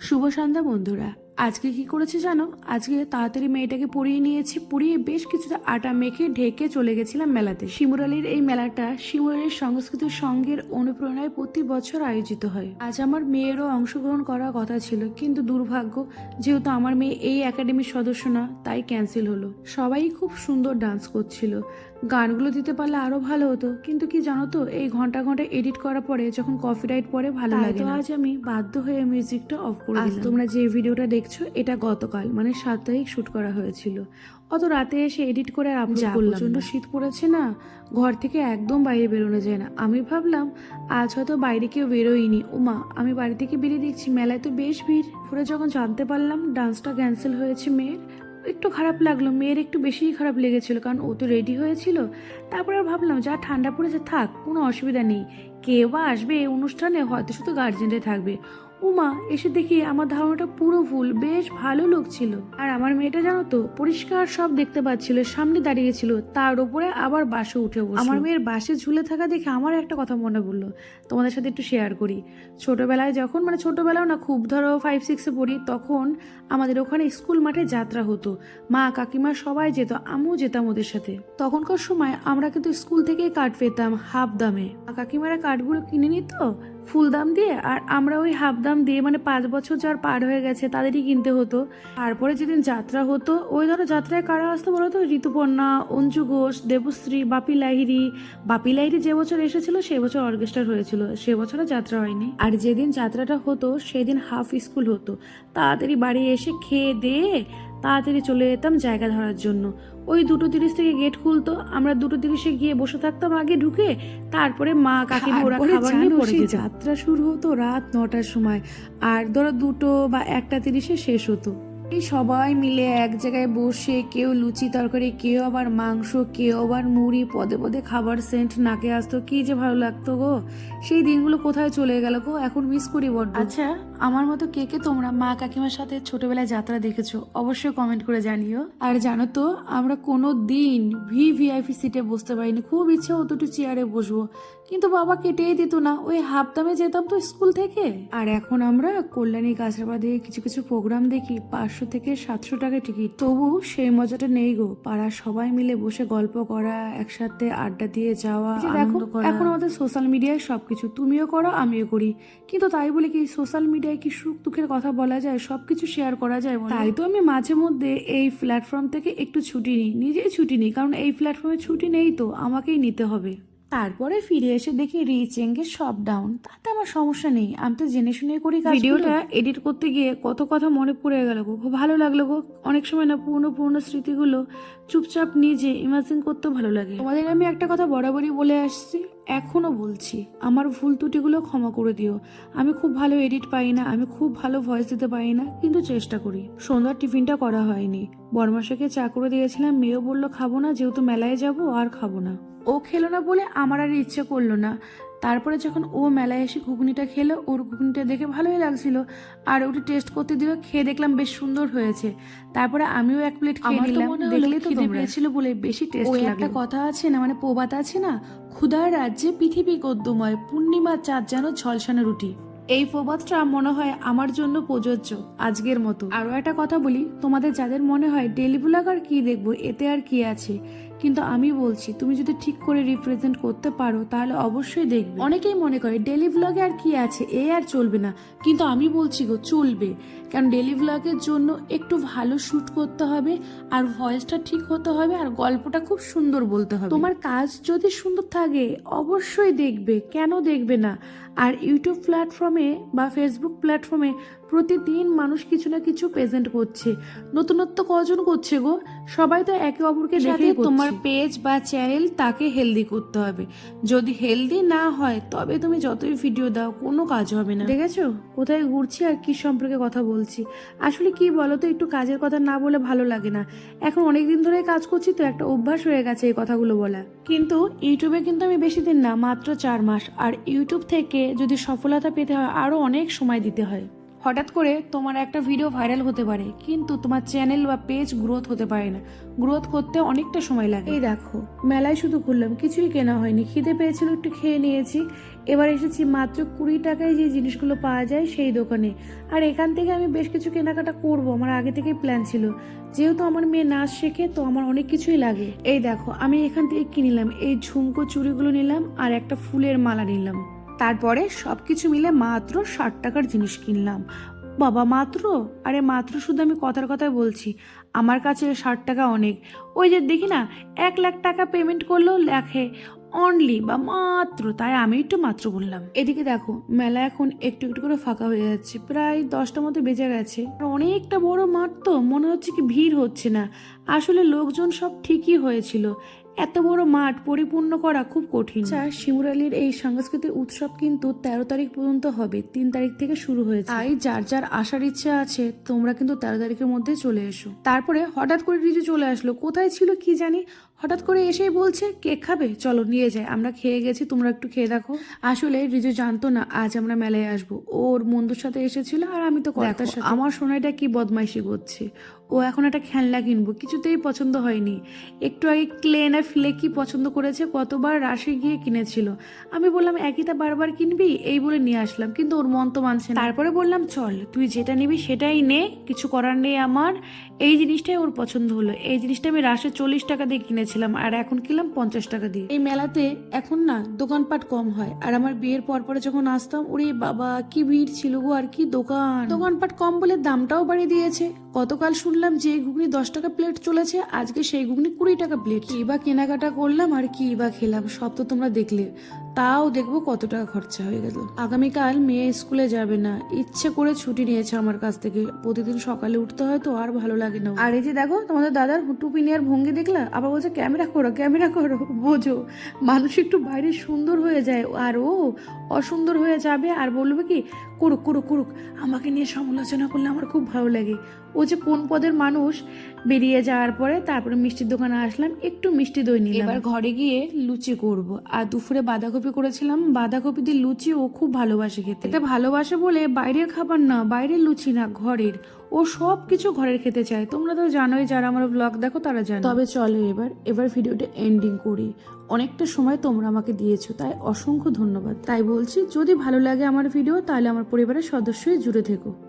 শুভ সন্ধ্যা, বন্ধুরা। আজকে কি করেছি জানো? আজকে তাড়াতাড়ি মেয়েটাকে পরিয়ে নিয়েছি। পরিয়ে বেশ কিছুটা আটা মেখে ঢেকে চলে গেছিলাম মেলাতে। শিমুরালির এই মেলাটা শিমুরালির সংস্কৃত সঙ্গের অনুপ্রেরণায় প্রতি বছর আয়োজিত হয়। আজ আমার মেয়েরও অংশগ্রহণ করার কথা ছিল, কিন্তু দুর্ভাগ্য, যেহেতু আমার মেয়ে এই একাডেমির সদস্য না, তাই ক্যান্সেল হলো। সবাই খুব সুন্দর ডান্স করছিল। গানগুলো দিতে পারলে আরও ভালো হতো। কিন্তু কি জানো তো এই ঘণ্টা ঘণ্টা এডিট করার পরে যখন কপিরাইট পরে ভালো লাগে না। আজ আমি বাধ্য হয়ে মিউজিকটা অফ করে দিলাম। তোমরা যে ভিডিওটা দেখছ এটা গতকাল মানে সাত তারিখ শুট করা হয়েছিল। অত রাতে এসে এডিট করে আর আপলোড করলাম প্রচণ্ড শীত পড়েছে না ঘর থেকে একদম বাইরে বেরোনো যায় না। আমি ভাবলাম আজ হয়তো বাইরে কেউ বেরোয়নি। ওমা আমি বাড়ি থেকে বেরিয়ে দেখছি মেলায় তো বেশ ভিড়। পরে যখন জানতে পারলাম ডান্সটা ক্যান্সেল হয়েছে মেয়ের একটু খারাপ লাগল, মেয়ের একটু বেশিই খারাপ লেগেছিল, কারণ ও তো রেডি হয়েছিল। তারপর আর ভাবলাম যা ঠান্ডা পড়েছে, থাক, কোনো অসুবিধা নেই। কে বা আসবে এই অনুষ্ঠানে, হয়তো শুধু গার্জেনরা থাকবে। উমা, এসে দেখি আমার ধারণাটা পুরো ভুল, বেশ ভালো লোক ছিল। আর আমার মেয়েটা জানো তো, পরিষ্কার সব দেখতে পাচ্ছিল, সামনে দাঁড়িয়ে ছিল, তার উপরে আবার বাসে উঠে বসল। আমার মেয়ের বাসে ঝুলে থাকা দেখে আমার একটা কথা মনে পড়ল, তোমাদের সাথে একটু শেয়ার করি। ছোটবেলায় যখন মানে ছোটবেলাও না, খুব ধরো ফাইভ সিক্সে পড়ি, তখন আমাদের ওখানে স্কুল মাঠে যাত্রা হতো। মা, কাকিমা সবাই যেত, আমিও যেতাম ওদের সাথে। তখনকার সময় আমরা কিন্তু স্কুল থেকে কাঠ পেতাম, হাফ দামে। কাকিমারা কার্ডগুলো কিনে নিত ফুল দাম দিয়ে আর আমরা ওই হাফ দাম দিয়ে মানে পাঁচ বছর যার পার হয়ে গেছে, তাদেরই কিনতে হতো। তারপরে যেদিন যাত্রা হতো, ওই ধরো যাত্রায় কারা আসতো বলো তো? ঋতুপর্ণা, অঞ্জু ঘোষ, দেবশ্রী, বাপি লাহিরি বাপি লাহিরি যে বছর এসেছিল, সে বছর অর্কেস্ট্রার হয়েছিল। সে বছরও যাত্রা হয়নি। আর যেদিন যাত্রাটা হতো, সেদিন হাফ স্কুল হতো। তাড়াতাড়ি বাড়ি এসে খেয়ে দিয়ে তাড়াতাড়ি চলে যেতাম জায়গা ধরার জন্য। ওই দুটো তিরিশ থেকে গেট খুলতো আমরা দুটো তিরিশে গিয়ে বসে থাকতাম আগে ঢুকে তারপরে মা কাকিমা ওরা খাবার নিয়ে পড়ে যেত। যাত্রা শুরু হতো রাত নটার সময় আর ধরো দুটো বা একটা তিরিশে শেষ হতো। এই সবাই মিলে এক জায়গায় বসে কেউ লুচি তরকারি কেউ আবার মাংস কেউ আবার মুড়ি পদে পদে খাবার সেন্ট নাকে আসতো কি যে ভালো লাগতো গো। সেই দিনগুলো কোথায় চলে গেল গো? এখন মিস করি বড্ড। আচ্ছা আমার মতো কে কে তোমরা মা কাকিমার সাথে ছোটবেলায় যাত্রা দেখেছ অবশ্যই কমেন্ট করে জানিও। আর জানো তো আমরা কোনো দিন ভি ভিআইপি সিটে বসতে পারিনি। খুব ইচ্ছে হতো একটু চেয়ারে বসবো। কিন্তু বাবা কেটেই দিত না। ওই হাফ দামে যেতাম তো স্কুল থেকে। আর এখন আমরা কল্যাণী কাছাবাদে কিছু কিছু প্রোগ্রাম দেখি। পাঁচশো থেকে সাতশো টাকা টিকিট তবু সেই মজাটা নেই গো। পাড়ার সবাই মিলে বসে গল্প করা একসাথে আড্ডা দিয়ে যাওয়া দেখো এখন আমাদের সোশ্যাল মিডিয়ায় সবকিছু। তুমিও করো আমিও করি। কিন্তু তাই বলে কি সোশ্যাল মিডিয়ায় কি সুখ দুঃখের কথা বলা যায়? সব কিছু শেয়ার করা যায় তাই তো আমি মাঝে মধ্যে এই প্ল্যাটফর্ম থেকে একটু ছুটি নিই। নিজেই ছুটি নিই কারণ এই প্ল্যাটফর্মে ছুটি নেই তো আমাকেই নিতে হবে। তারপরে ফিরে এসে দেখি রিচেঙ্গে সব ডাউন তাতে আমার সমস্যা নেই আমি তো জেনে শুনে করি ভিডিওটা এডিট করতে গিয়ে কত কথা মনে পড়ে গেল গো। খুব ভালো লাগল গো। অনেক সময় না পুরনো পুরনো স্মৃতিগুলো চুপচাপ নিজে ইমাজিন করতে ভালো লাগে। তোমাদের আমি একটা কথা বরাবরই বলে আসছি। এখনও বলছি, আমার ভুল ত্রুটিগুলো ক্ষমা করে দিও। আমি খুব ভালো এডিট পাই না, আমি খুব ভালো ভয়েস দিতে পারি না, কিন্তু চেষ্টা করি। সন্ধ্যার টিফিনটা করা হয়নি। বর্মাশাকে চা করে দিয়েছিলাম, মেয়েও বলল, খাব না, যেহেতু মেলায় যাব, আর খাব না। ও খেলো না বলে আমার আর ইচ্ছে করল না। তারপরে যখন ও মেলায় এসে ঘুগনিটা খেলো ওর ঘুগনিটা দেখে ভালোই লাগছিল। আর ওটি টেস্ট করতে দিল খেয়ে দেখলাম বেশ সুন্দর হয়েছে। তারপরে আমিও এক প্লেট খেয়ে নিলাম। দেখলেই তো পেয়েছিল বলে বেশি টেস্ট একটা একটা কথা আছে না মানে প্রবাদ আছে না? ক্ষুধার রাজ্যে পৃথিবী গদ্যময় পূর্ণিমার চাঁদ যেন ঝলসানো রুটি। এই প্রবাদটা মনে হয় আমার জন্য প্রযোজ্য আজকের মতো। আরও একটা কথা বলি তোমাদের যাদের মনে হয় ডেলি ব্লগ আর কি দেখব এতে আর কি আছে? কিন্তু আমি বলছি, তুমি যদি ঠিক করে রিপ্রেজেন্ট করতে পারো, তাহলে অবশ্যই দেখবে। অনেকেই মনে করে ডেলি ব্লগে আর কি আছে? এ আর চলবে না। কিন্তু আমি বলছি গো, চলবে। কারণ ডেলি ব্লগের জন্য একটু ভালো শুট করতে হবে, আর ভয়েসটা ঠিক হতে হবে, আর গল্পটা খুব সুন্দর বলতে হবে। তোমার কাজ যদি সুন্দর থাকে, অবশ্যই দেখবে। কেন দেখবে না? আর ইউটিউব প্ল্যাটফর্মে বা ফেসবুক প্ল্যাটফর্মে প্রতিদিন মানুষ কিছু না কিছু প্রেজেন্ট করছে। নতুনত্ব কজন করছে গো? সবাই তো একে অপরকে দেখে তোমার পেজ বা চ্যানেল তাকে হেলদি করতে হবে। যদি হেলদি না হয় তবে তুমি যতই ভিডিও দাও কোনো কাজ হবে না। দেখেছ? কোথায় ঘুরছি আর কি সম্পর্কে কথা বলছি। আসলে কি বলো তো একটু কাজের কথা না বলে ভালো লাগে না। এখন অনেক দিন ধরে কাজ করছি তো একটা অভ্যাস হয়ে গেছে এই কথাগুলো বলা কিন্তু ইউটিউবে কিন্তু আমি বেশি দিন না মাত্র চার মাস। আর ইউটিউব থেকে যদি সফলতা পেতে হয় আরও অনেক সময় দিতে হয়। হঠাৎ করে তোমার একটা ভিডিও ভাইরাল হতে পারে, কিন্তু তোমার চ্যানেল বা পেজ গ্রোথ হতে পারে না। গ্রোথ করতে অনেকটা সময় লাগে। এই দেখো, মেলায় শুধু ঘুরলাম, কিছুই কেনা হয়নি। খিদে পেয়েছিল, একটু খেয়ে নিয়েছি। এবার এসেছি মাত্র কুড়ি টাকায় যে জিনিসগুলো পাওয়া যায় সেই দোকানে। আর এখান থেকে আমি বেশ কিছু কেনাকাটা করব, আমার আগে থেকেই প্ল্যান ছিল। যেহেতু আমার মেয়ে নাচ শেখে, তো আমার অনেক কিছুই লাগে। এই দেখো, আমি এখান থেকে কিনলাম, এই ঝুমকো চুড়িগুলো নিলাম আর একটা ফুলের মালা নিলাম। তারপরে সব কিছু মিলে মাত্র ষাট টাকার জিনিস কিনলাম। বাবা, মাত্র? আরে মাত্র শুধু আমি কথার কথায় বলছি। আমার কাছে ষাট টাকা অনেক। ওই যে দেখি না, এক লাখ টাকা পেমেন্ট করলেও লেখে অনলি বা মাত্র, তাই আমি একটু মাত্র বললাম। এদিকে দেখো, মেলা এখন একটু একটু করে ফাঁকা হয়ে যাচ্ছে। প্রায় দশটা মতো বেজে গেছে। অনেকটা বড় মাঠ তো, মনে হচ্ছে কি ভিড় হচ্ছে না। আসলে লোকজন সব ঠিকই হয়েছিল। এত বড় মাঠ পরিপূর্ণ করা খুব কঠিন। চার শিমুরালির এই সাংস্কৃতিক উৎসব কিন্তু তেরো তারিখ পর্যন্ত হবে তিন তারিখ থেকে শুরু হয়েছে। তাই যার যার আসার ইচ্ছা আছে তোমরা কিন্তু তেরো তারিখের মধ্যে চলে এসো। তারপরে হঠাৎ করে রিজু চলে আসলো। কোথায় ছিল কি জানি? হঠাৎ করে এসেই বলছে কেক খাবে? চলো নিয়ে যাই। আমরা খেয়ে গেছি তোমরা একটু খেয়ে দেখো। আসলে রিজু জানতো না আজ আমরা মেলায় আসব। ওর বন্ধুর সাথে এসেছিল আর আমি তো কর্তার সাথে। আমার সোনাইটা কি বদমাইশি করছে? ও এখন একটা খেলনা কিনবো কিছুতেই পছন্দ হয়নি। একটু আগে ক্লে না ফিলে কি পছন্দ করেছে কতবার রাশে গিয়ে কিনেছিল। আমি বললাম একইটা বারবার কিনবি? এই বলে নিয়ে আসলাম কিন্তু ওর মন তো মানছে না। তারপরে বললাম চল তুই যেটা নিবি সেটাই নে কিছু করার নেই আমার। এই জিনিসটাই ওর পছন্দ হলো। এই জিনিসটা আমি রাশে চল্লিশ টাকা দিয়ে কিনেছিলাম আর এখন কিনলাম পঞ্চাশ টাকা দিয়ে। এই মেলাতে এখন না দোকানপাট কম হয়, আর আমার বিয়ের পর পরে যখন আসতাম, ওরে বাবা, কি ভিড় ছিল গো, আর কি দোকান। দোকানপাট কম বলে দামটাও বাড়িয়ে দিয়েছে। গতকাল শুনলাম যে ঘুগনি দশ টাকা প্লেট চলেছে, আজকে সেই ঘুগনি কুড়ি টাকা প্লেট কি বা কেনাকাটা করলাম, আর কি বা খেলাম, সব তো তোমরা দেখলে। তাও দেখব কত টাকা খরচা হয়ে গেল। আগামীকাল মেয়ে স্কুলে যাবে না। ইচ্ছে করে ছুটি নিয়েছে আমার কাছ থেকে। প্রতিদিন সকালে উঠতে হয় তো আর ভালো লাগে না। আর এই যে দেখো, তোমাদের দাদার টুপি নেওয়ার ভঙ্গি দেখলা? আবার বলছে, ক্যামেরা করো ক্যামেরা করো। বোঝো, মানুষ একটু বাইরে সুন্দর হয়ে যায়। আর ও অসুন্দর হয়ে যাবে আর বলবে কি, করুক করুক করুক, আমাকে নিয়ে সমালোচনা করলে আমার খুব ভালো লাগে। ও যে কোন পদের মানুষ বেরিয়ে যাওয়ার পরে তারপরে মিষ্টির দোকানে আসলাম একটু মিষ্টি দই নিলাম। এবার ঘরে গিয়ে লুচি করব। আর দুপুরে বাঁধাকপি করেছিলাম বাঁধাকপি দিয়ে লুচি ও খুব ভালোবাসে খেতে। এটা ভালোবাসে বলে বাইরের খাবার না বাইরের লুচি না ঘরের। ও সব কিছু ঘরের খেতে চায়। তোমরা তো জানোই যারা আমার ব্লগ দেখো তারা জানো। তবে চলো এবার এবার ভিডিওটা এন্ডিং করি। অনেকটা সময় তোমরা আমাকে দিয়েছ তাই অসংখ্য ধন্যবাদ। তাই বলছি যদি ভালো লাগে আমার ভিডিও তাহলে আমার পরিবারের সদস্যই জুড়ে থেকো।